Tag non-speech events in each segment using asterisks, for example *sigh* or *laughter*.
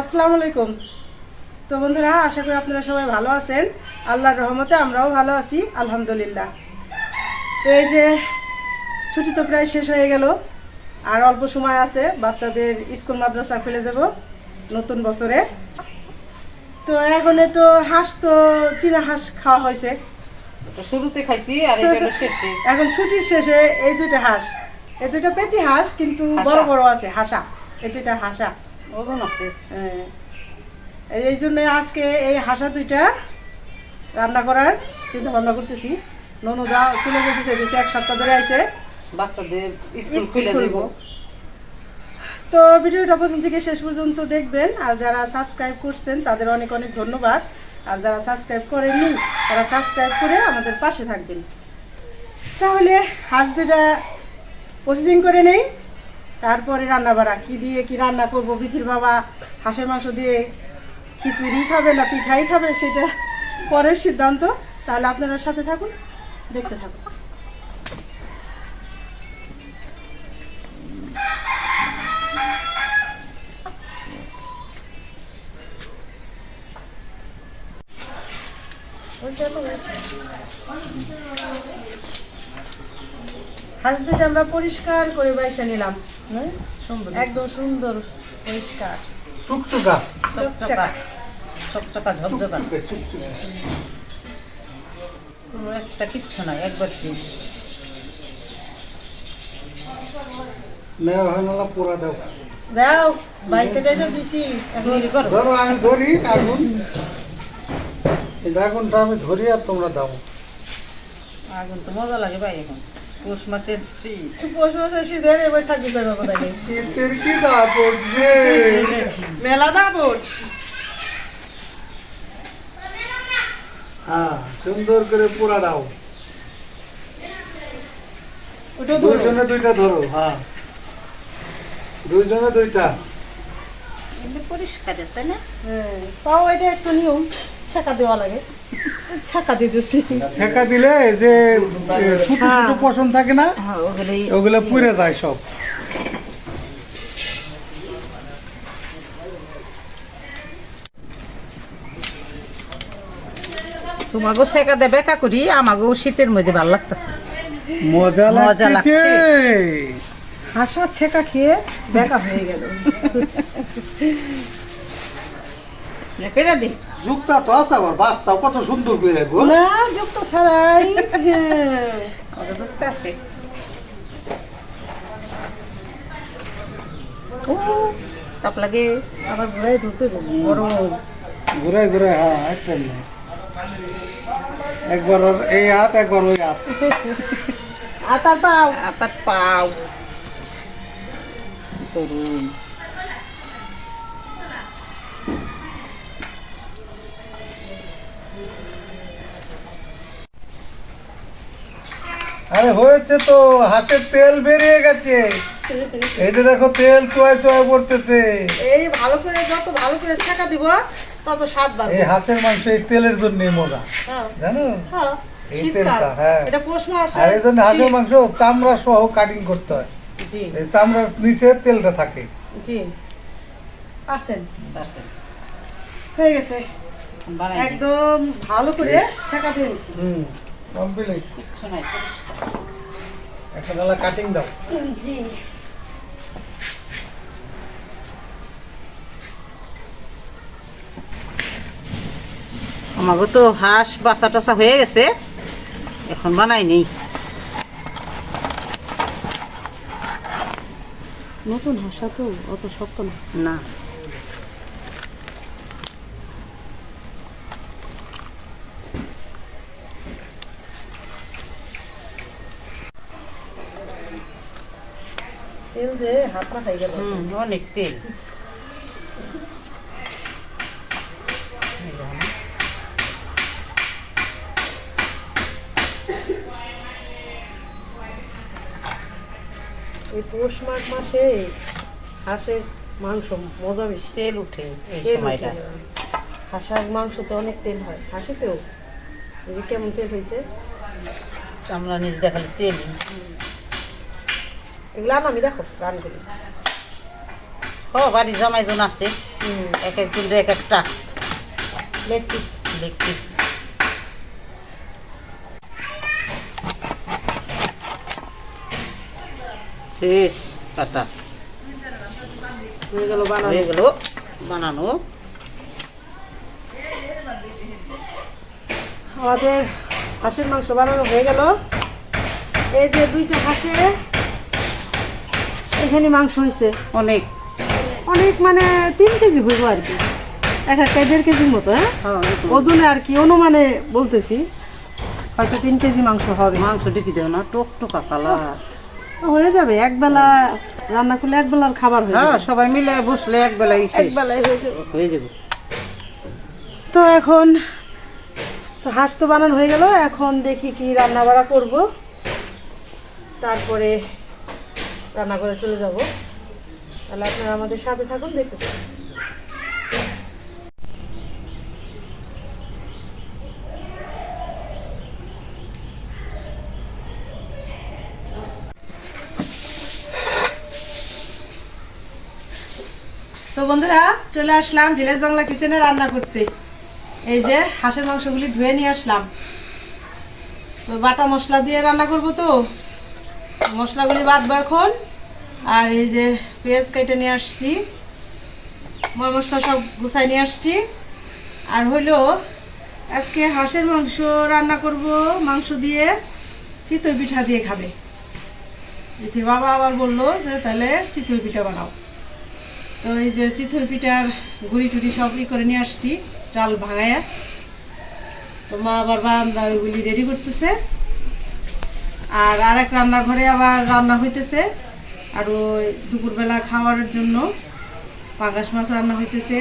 আসসালামু আলাইকুম। তো বন্ধুরা আশা করি আপনারা সবাই ভালো আছেন। আল্লাহর রহমতে আমরাও ভালো আছি আলহামদুলিল্লাহ। তো এই যে ছুটি তো প্রায় শেষ হয়ে গেল আর অল্প সময় আছে বাচ্চাদের স্কুল মাদ্রাসা খুলে যাব নতুন বছরে। তো এখনে তো হাঁস তো চীনা হাঁস খাওয়া হয়েছে। শুরুতে খাইছি আর শেষে। *laughs* এখন ছুটির শেষে এই দুইটা হাঁস এই দুইটা পেতি হাঁস কিন্তু বড় বড় আছে হাসা। এই দুটা হাসা। ওজন আছে হ্যাঁ। এই- জন্য আজকে এই হাঁসা দুইটা রান্না করার চিন্তা ভাবনা করতেছি ননুদা চলে যেতে চাইতেছে এক সপ্তাহ ধরে আইছে। বাচ্চাদের স্কুল স্কুল খুলে দেব। তো ভিডিওটা প্রথম থেকে শেষ পর্যন্ত দেখবেন। আর যারা সাবস্ক্রাইব করছেন তাদের অনেক অনেক ধন্যবাদ। আর যারা সাবস্ক্রাইব করেননি তারা সাবস্ক্রাইব করে আমাদের পাশে থাকবেন। তাহলে হাঁস দুটা প্রসেসিং করে নেই। তারপরে রান্না বাড়া কী দিয়ে কি রান্না করব? বিথির বাবা হাঁসের মাংস দিয়ে খিচুড়ি খাবে না পিঠাই খাবে সেটা পরের সিদ্ধান্ত। তাহলে আপনারা সাথে থাকুন, দেখতে থাকুন। হাঁস দুটো আমরা পরিষ্কার করে বাইসে নিলাম। সুন্দর। একদম সুন্দর পরিষ্কার। চুকচুকা। চকচকা। চকচকা ঝকঝকা। চুকচুকে চুকচুকে। কোনো একটা কিচ্ছু নাই একবার ফিস। নেওয়া না দাও দাও বাইসে টাইসে দিছি। এখন তৈরি করো। ধরো আমি ধরি আগুন। আগুনটা আমি ধরি আর তোমরা দাও। আগুন তো মজা লাগে ভাই এখন। পৌষ মাসের শীত। পৌষ মাসে শীতের এবার থাকতে চাই বাবা তাকে শীতের কি দা পড়ছে মেলা দাবট হ্যাঁ সুন্দর করে পোড়া দাও। দুইজনে দুইটা ধরো হ্যাঁ। দুইজনে দুইটা। এমনি পরিষ্কার তাই না? হ্যাঁ তাও এটা একটু নিয়ম ছাকা দেওয়া লাগে। ছাকা দিতেছি। ছেঁকা দিলে যে ছোট ছোট পশম থাকে না? হ্যাঁ ওগুলো পুড়ে যায় সব। তোমাকেও সেকা দেবে বেকা করি আমাকেও শীতের মধ্যে ভালো লাগতেছে। মজা মজা লাগছে। হাসা ছেঁকা খেয়ে বেকা হয়ে গেল। *laughs* পেরে দি। যুক্তা তো আছে আবার বাচ্চা কত সুন্দর করে গো। না যুক্ত ছাড়াই। আমাকে দুঃখ আছে? ও তাপ লাগে আবার ঘুরাই ধরতে হবে। গরম। ঘুরাই ঘুরাই হ্যাঁ একদম। না। একবার এই হাত একবার ওই হাত। আর পাও। আতার পাও। আরে হয়েছে তো হাতের তেল বেরিয়ে গেছে। এই যে দেখো তেল চোয়ায় চোয়ায় পড়তেছে। এই ভালো করে যত ভালো করে ছেঁকা দিব তত স্বাদ বাড়বে। এই হাঁসের মাংস এই তেলের জন্য মজা হ্যাঁ। জানো? হ্যাঁ এই তেলটা, হ্যাঁ। এটা পৌষ মাস আর এই জন্য হাঁসের মাংস চামড়া সহ কাটিং করতে হয়। জি। এই চামড়ার নিচে তেলটা থাকে। জি। হয়ে গেছে। একদম ভালো করে ছেঁকা দিয়ে নিছি হুম। কমপ্লিট কিচ্ছু নাই। এখন হলো কাটিং দাও। জি। আমাকে তো হাঁস বাসা টাসা হয়ে গেছে এখন বানাই নেই। নতুন হাসা তো অত শক্ত না। না। তেল যে হাত খাই গেল অনেক তেল। এই পৌষ মাঘ মাসে হাঁসের মাংস মজা বেশি। তেল উঠে এই সময়টা। উঠে। মাংসতে অনেক তেল হয়। হাঁসেতেও। কেমন তেল হয়েছে চামড়া নিচ দেখালে তেল। এগুলো আমি দেখো রান করি। ও বাড়ি জামাইজন আছে। এক এক চুলটা এক একটা। Leg piece. Leg piece. শেষ কাটা হয়ে গেল বানানো। হয়ে গেল বানানো। আমাদের হাঁসের মাংস বানানো হয়ে গেল। এই যে দুইটা হাঁসে এখানে মাংস হয়েছে। অনেক। অনেক মানে তিন কেজি হইব আর কি। এক একটা দেড় কেজির মতো হ্যাঁ? হ্যাঁ, ওজনে আর কি অনুমানে বলতেছি। হয়তো তিন কেজি মাংস হবে। মাংস টিকি দেও না টক টকা কালার হয়ে যাবে। এক বেলা রান্না করলে এক বেলার খাবার হয়ে হ্যাঁ যাবে। সবাই মিলে বসলে এক বেলাই এক বেলায় হয়ে যাবে। হয়ে যাবে। তো এখন তো হাঁস তো বানানো হয়ে গেল। এখন দেখি কি রান্না বাড়া করব। তারপরে রান্না করে চলে যাব। তাহলে আপনারা আমাদের সাথে থাকুন, দেখতে থাকুন। তো বন্ধুরা, চলে আসলাম ভিলেজ বাংলা কিচেনে রান্না করতে। এই যে হাঁসের মাংসগুলি ধুয়ে নিয়ে আসলাম। তো বাটা মশলা দিয়ে রান্না করব তো? মশলাগুলি বাটবো এখন। আর এই যে পেঁয়াজ কেটে নিয়ে আসছি। ময় মশলা সব গুছাই নিয়ে আসছি। আর হইল, আজকে হাঁসের মাংস রান্না করব, মাংস দিয়ে চিতই পিঠা দিয়ে খাবে। এতে বাবা আবার বলল যে, তাহলে চিতই পিঠা বানাও। তো এই যে চিতই পিঠার গুড়ি টুড়ি সব ই করে নিয়ে আসছি, চাল ভাঙায়া। তো মা আবার বারান্দা ওইগুলি রেডি করতেছে। আর আর এক রান্নাঘরে আবার রান্না হইতেছে। আর ওই দুপুরবেলা খাওয়ার জন্য পাঙ্গাস মাছ রান্না হইতেছে,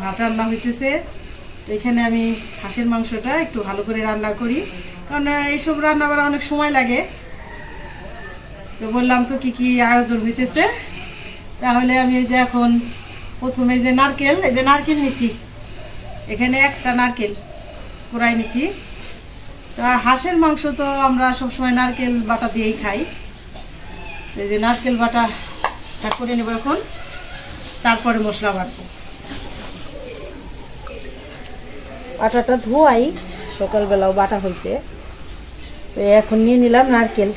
ভাত রান্না হইতেছে। তো এখানে আমি হাঁসের মাংসটা একটু ভালো করে রান্না করি, কারণ এইসব রান্না করা অনেক সময় লাগে। তো বললাম তো কি কি আয়োজন হইতেছে। তাহলে আমি যে এখন প্রথমে যে নারকেল, এই যে নারকেল নিছি। এখানে একটা নারকেল কোরাই নিছি। তা হাঁসের মাংস তো আমরা সবসময় নারকেল বাটা দিয়েই খাই। এই যে নারকেল বাটাটা করে নেব এখন, তারপরে মশলা বাটবো। আটাটা ধোয়াই, সকালবেলাও বাটা হয়েছে। তো এখন নিয়ে নিলাম নারকেল।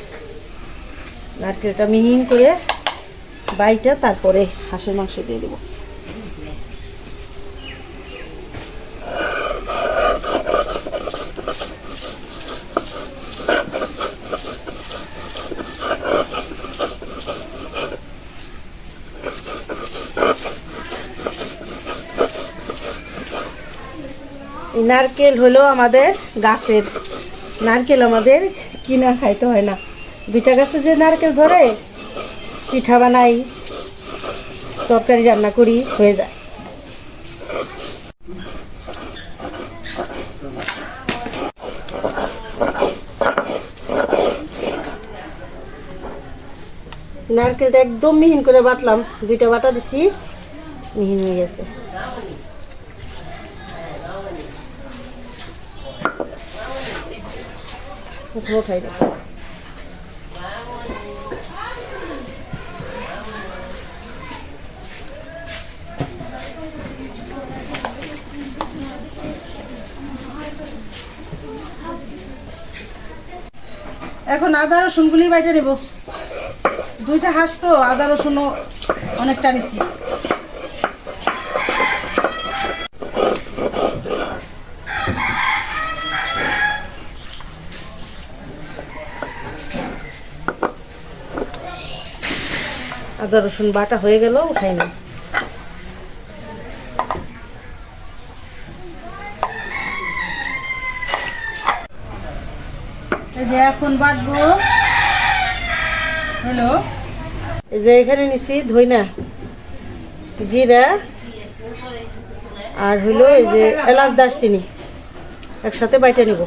নারকেলটা মিহিন করে বাইটা তারপরে হাঁসের মাংস দিয়ে দেবো এই নারকেল হলো আমাদের গাছের নারকেল আমাদের কিনা খাইতে হয় না। দুইটা গাছে যে নারকেল ধরে, পিঠা বানাই, তরকারি রান্না করি, হয়ে যায়। নারকেলটা একদম মিহিন করে বাটলাম। দুইটা বাটা দিছি, মিহিন হয়ে গেছে। প্রথমে খাই না এখন আদা রসুনগুলি বাইটে নেব। দুইটা হাঁস তো, আদা, রসুনও অনেকটা নিছি। আদা, রসুন বাটা হয়ে গেল উঠাই যে এখন বাটবো। হ্যালো এই যে এখানে নিছি ধইনা, জিরা, আর হইল এই যে এলাচ দারচিনি। একসাথে বাইটে নিব।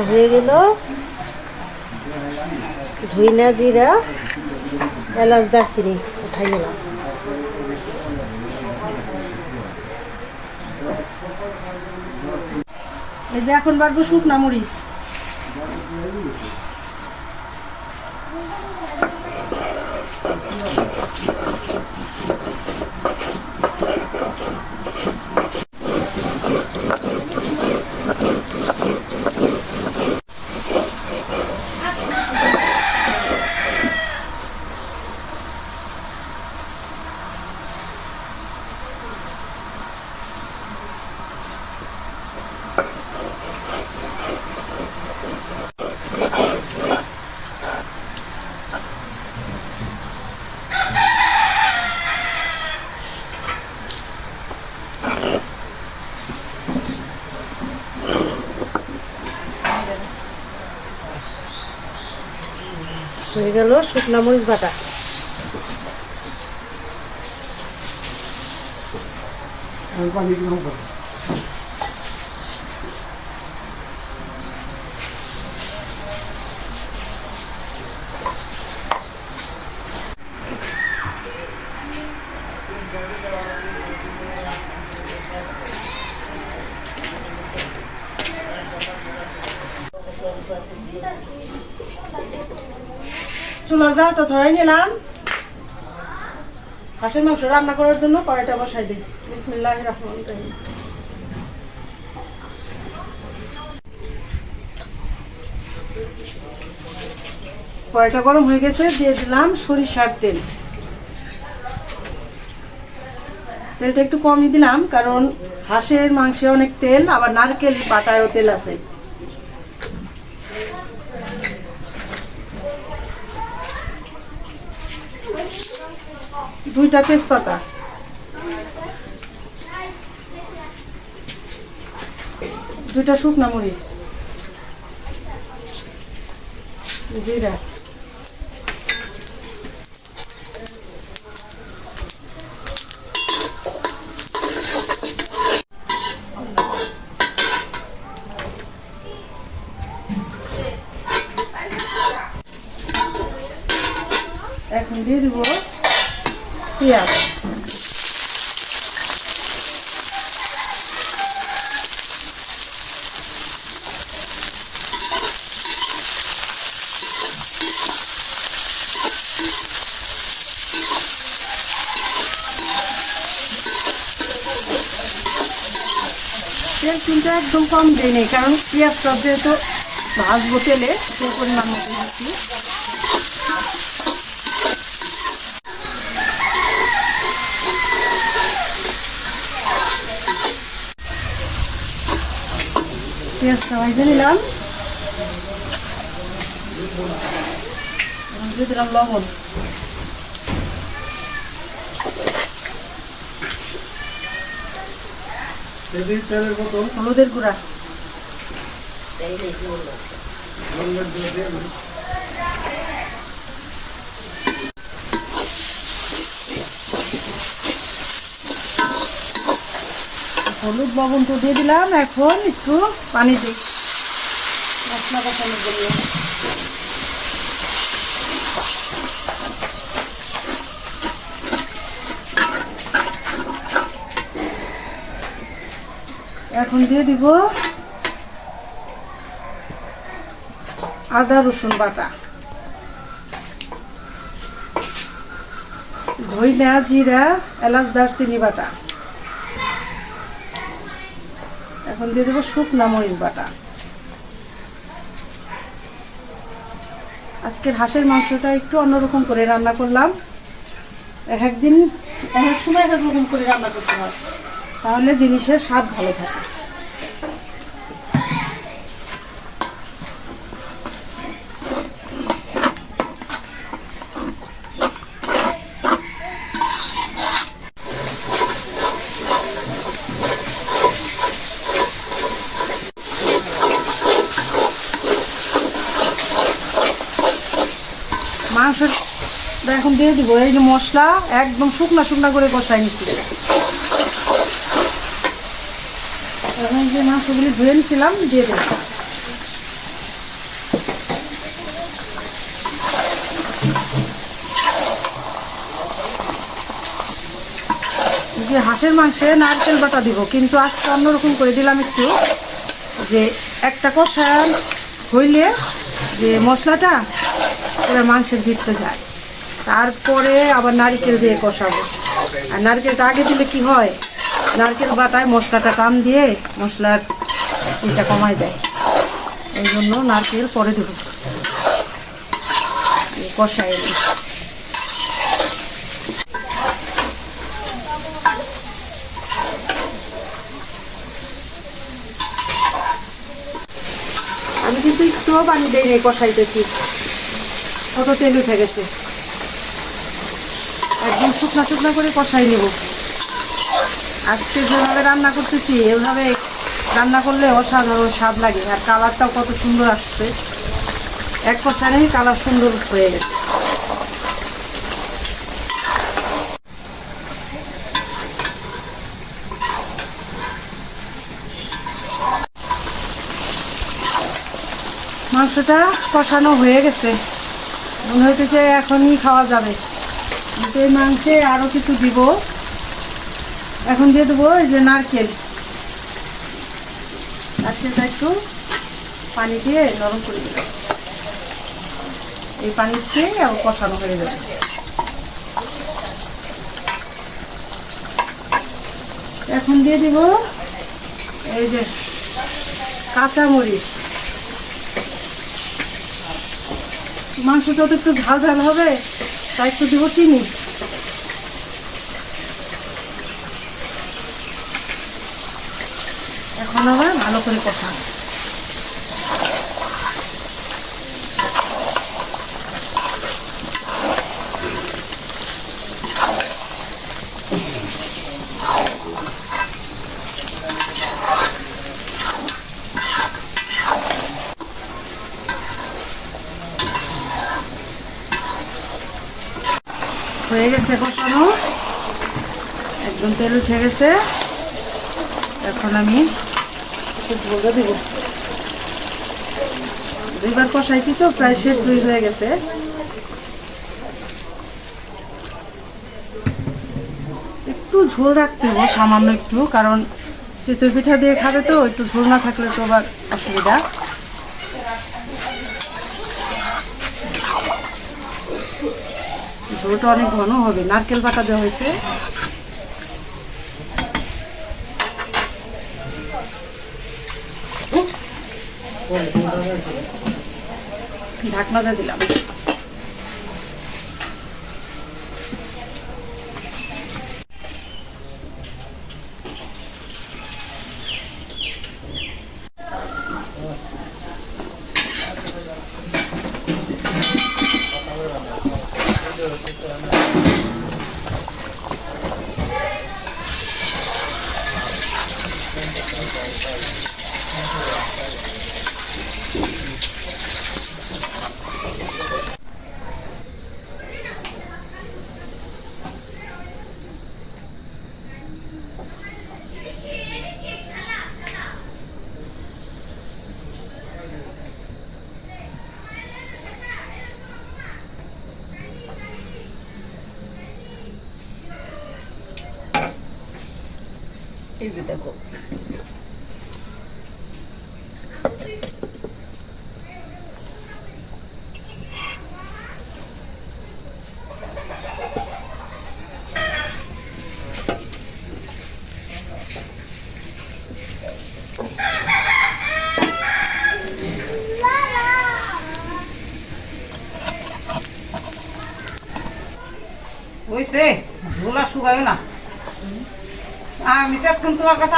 বাটা হয়ে গেল। ধইনা জিরা, এলাচ দারচিনি উঠাই নিলাম। এই যে এখন বাড়বো শুকনা মরিচ হয়ে গেল শুকনা মরিচ বাটা। চুলার জালটা ধরাই নিলাম। হাঁসের মাংস রান্না করার জন্য কড়াইটা বসাই দিই। বিসমিল্লাহ রহমান রহিম। কড়াইটা গরম হয়ে গেছে, দিয়ে দিলাম সরিষার তেল। তেলটা একটু কমই দিলাম, কারণ হাঁসের মাংসে অনেক তেল, আবার নারকেল বাটায়ও তেল আছে। দুইটা তেজপাতা। দুইটা শুকনা মরিচ। জিরা এখন দিয়ে দিব পেঁয়াজ তেল কিন্তু একদম কম দিই নেই, কারণ পেঁয়াজটা যেহেতু ভাজবো তেলে সেই পরিমাণ মতো দিচ্ছি পেঁয়াজটা ভেজে নিলাম। লবণ। এদিকে তেলের বোতল। হলুদের গুঁড়া। হলুদ লবণ তো দিয়ে দিলাম এখন একটু পানি দিই। মশলা কষানোর জন্য এখন দিয়ে দিব আদা, রসুন বাটা। ধইনা জিরা, এলাচ, দারচিনি বাটা। এখন দিয়ে দেবো শুকনা মরিচ বাটা। আজকের হাঁসের মাংসটা একটু অন্যরকম করে রান্না করলাম। এক একদিন, এক এক সময় এক এক রকম করে রান্না করতে হয়। তাহলে জিনিসের স্বাদ ভালো থাকে। মাংসের এখন দিয়ে দিব, এই যে মশলা একদম শুকনা শুকনা করে কষাই নিচ্ছি। মাংসগুলি ধুয়ে নিয়েছিলাম, দিয়ে দেব যে হাঁসের মাংসে নারকেল বাটা দিব, কিন্তু আজকে অন্যরকম করে দিলাম একটু, যে একটা কষা হইলে যে মশলাটা ওরা মাংসের ভিতরে যায়। তারপরে আবার নারকেল দিয়ে কষাবো। আর নারকেলটা আগে দিলে কি হয়? নারকেল বাটায় মশলাটা কাম দিয়ে মশলার ইটা কমায় দেয়। এই জন্য নারকেল পরে দেবো। কষায় আমি কিন্তু একটুও পানি দেই নাই কষাইতেছি। কত তেল উঠে গেছে। একদম শুকনা শুকনা করে কষাই নেব। আজকে যেভাবে রান্না করতেছি, এভাবে রান্না করলে অসাধারণ স্বাদ লাগে। আর কালারটাও কত সুন্দর আসছে। এক কষানেই কালার সুন্দর হয়ে গেছে। মাংসটা কষানো হয়ে গেছে। মনে হইতেছে এখনই খাওয়া যাবে। মাংসে আরও কিছু দিব। এখন দিয়ে দেবো এই যে নারকেল। নারকেলটা একটু পানি দিয়ে নরম করে দেবো এই পানিতে আবার কষানো হয়ে যাবে। এখন দিয়ে দিব এই যে কাঁচামরিচ। মাংসটা তো একটু ঝাল ঝাল হবে, তাই একটু দিব চিনি। এখন ভালো করে কষা। হয়ে গেছে কষানো। একদম তেল উঠে গেছে। এখন আমি দুইবার কষাইছি তো, প্রায় শেষ দুই হয়ে গেছে। একটু ঝোল রাখতে হবে, সামান্য একটু, কারণ চিতই পিঠা দিয়ে খাবে তো, একটু ঝোল না থাকলে তো আবার অসুবিধা। ঝোলটা অনেক ঘন হবে, নারকেল বাটা দেওয়া হয়েছে। ঢাকনাটা দিলাম। এই যে দেখো হয়েছে ঝোলা শুকায় না আমি তো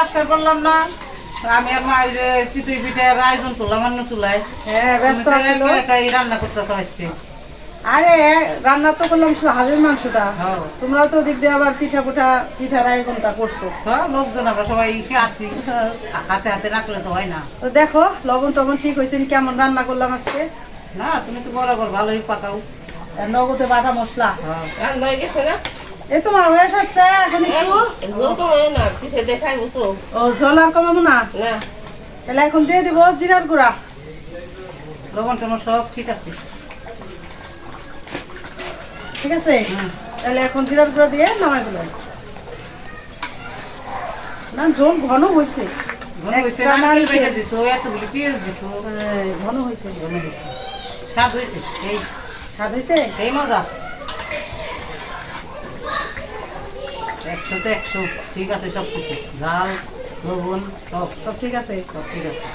আশ্রয় করলাম না আমি আর মা চিতই পিঠের আয়োজন করলাম অন্য চুলায়। হ্যাঁ ব্যস্ত একাই রান্না করতে আজকে। আরে রান্না তো করলাম শুধু হাঁসের মাংসটা। হ্যাঁ। তোমরাও তো দিক দিয়ে আবার পিঠা পুঠা পিঠার আয়োজনটা করছ। লোকজন আমরা সবাই এসে আছি। হাতে হাতে রাখলে তো হয় না। তো দেখো লবণ টবণ ঠিক হয়েছে কেমন রান্না করলাম আজকে? না তুমি তো বরাবর ভালোই পাকাও। নগদে বাটা মশলা। হ্যাঁ। রান্না হয়ে গেছে না? এই তোমার হয়ে আসছে এখন একটু। জল কমায় না পিঠে দেখাইবো তো। ও জল আর কমাবো না? না। তাহলে এখন দিয়ে দিব জিরার গুঁড়া। লবণ টবণ সব ঠিক আছে। ঠিক আছে? তাহলে এখন জিরার গুঁড়া দিয়ে নামাই দিলাম। না ঝোল ঘন হয়েছে। ঘন হয়েছে হ্যাঁ, ঘন হয়েছে। ঘন হয়েছে। স্বাদ হয়েছে? এই স্বাদ হয়েছে? এই মজা। একশো তো একশো ঠিক আছে সব কিছু। ঝাল লবণ সব সব ঠিক আছে? সব ঠিক আছে।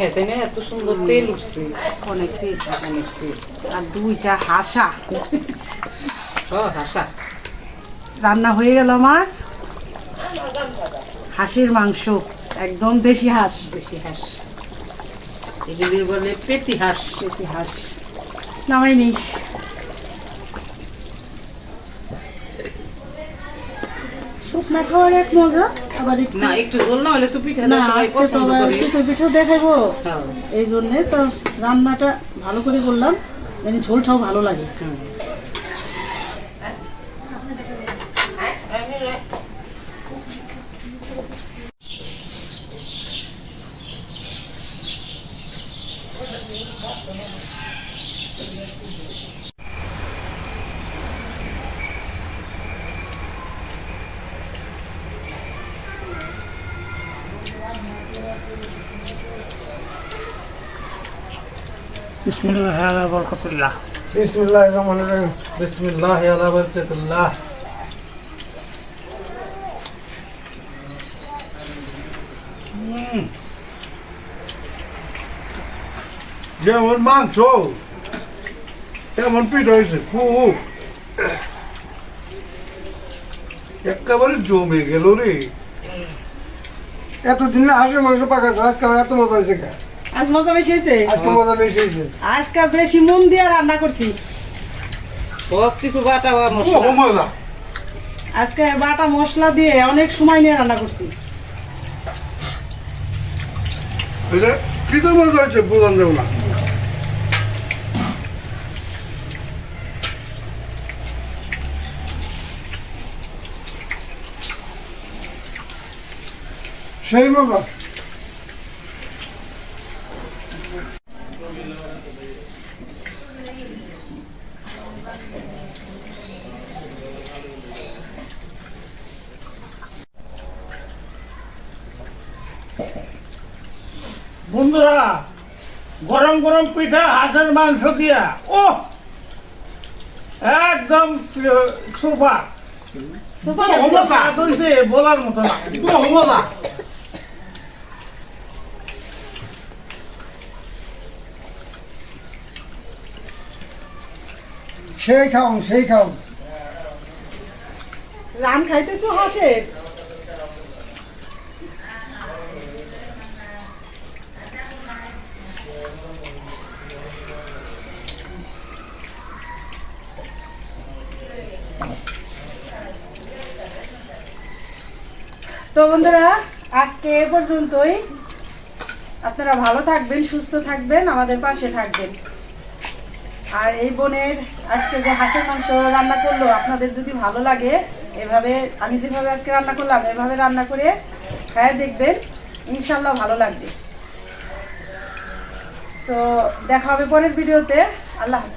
মাংস না এত সুন্দর তেল উঠছে। অনেক তেল। অনেক তেল। আর দুইটা হাসা। হাসা। রান্না হয়ে গেল আমার। হাঁসের মাংস। একদম দেশি হাঁস। বেশি হাঁস। এগুলি বলে পেটি হাঁস। দেশি হাঁস। নামাইনি শুকনা খাওয়ার এক মজা আবার একটু না একটু জল না হলে তো পিঠা না আজকে তো পছন্দ আবার পিঠা দেখাবো। হ্যাঁ, এই জন্যে তো রান্নাটা ভালো করে করলাম। মানে ঝোলটাও ভালো লাগে। হুম। বিসমিল্লাহ রহমান রহিম। বিসমিল্লাহ আলা বরকাতুল্লাহ যেমন মাংস? তেমন পিঠ হয়েছে? খুব একেবারে জমে গেল রে। এতদিন হাঁসের মাংস পাকাছে আজকে আমার এত মজা হয়েছে কে আজ মজা বেশি হয়েছে? আজকে মজা বেশি হয়েছে। আজকে বেশি মন দিয়ে রান্না করছি। সব কিছু বাটা মশলা। আজকে বাটা মশলা দিয়ে অনেক সময় নিয়ে রান্না করছি। এটা কি তো মজা হয়েছে বোঝান যাবে না। সেই মজা। বন্ধুরা গরম গরম পিঠা হাঁসের মাংস দিয়া। ও একদম সুপার। সুপার বলার মতো না। সেই খাও সেই খাও। রান খাইতেছো হাঁসের? তো বন্ধুরা, আজকে এ পর্যন্তই। আপনারা ভালো থাকবেন, সুস্থ থাকবেন, আমাদের পাশে থাকবেন। আর এই বোনের আজকে যে হাঁসের মাংস রান্না করল, আপনাদের যদি ভালো লাগে, এভাবে আমি যেভাবে আজকে রান্না করলাম, এভাবে রান্না করে খায় দেখবেন ইনশাল্লাহ ভালো লাগবে। তো দেখা হবে পরের ভিডিওতে। আল্লাহ হাফিজ।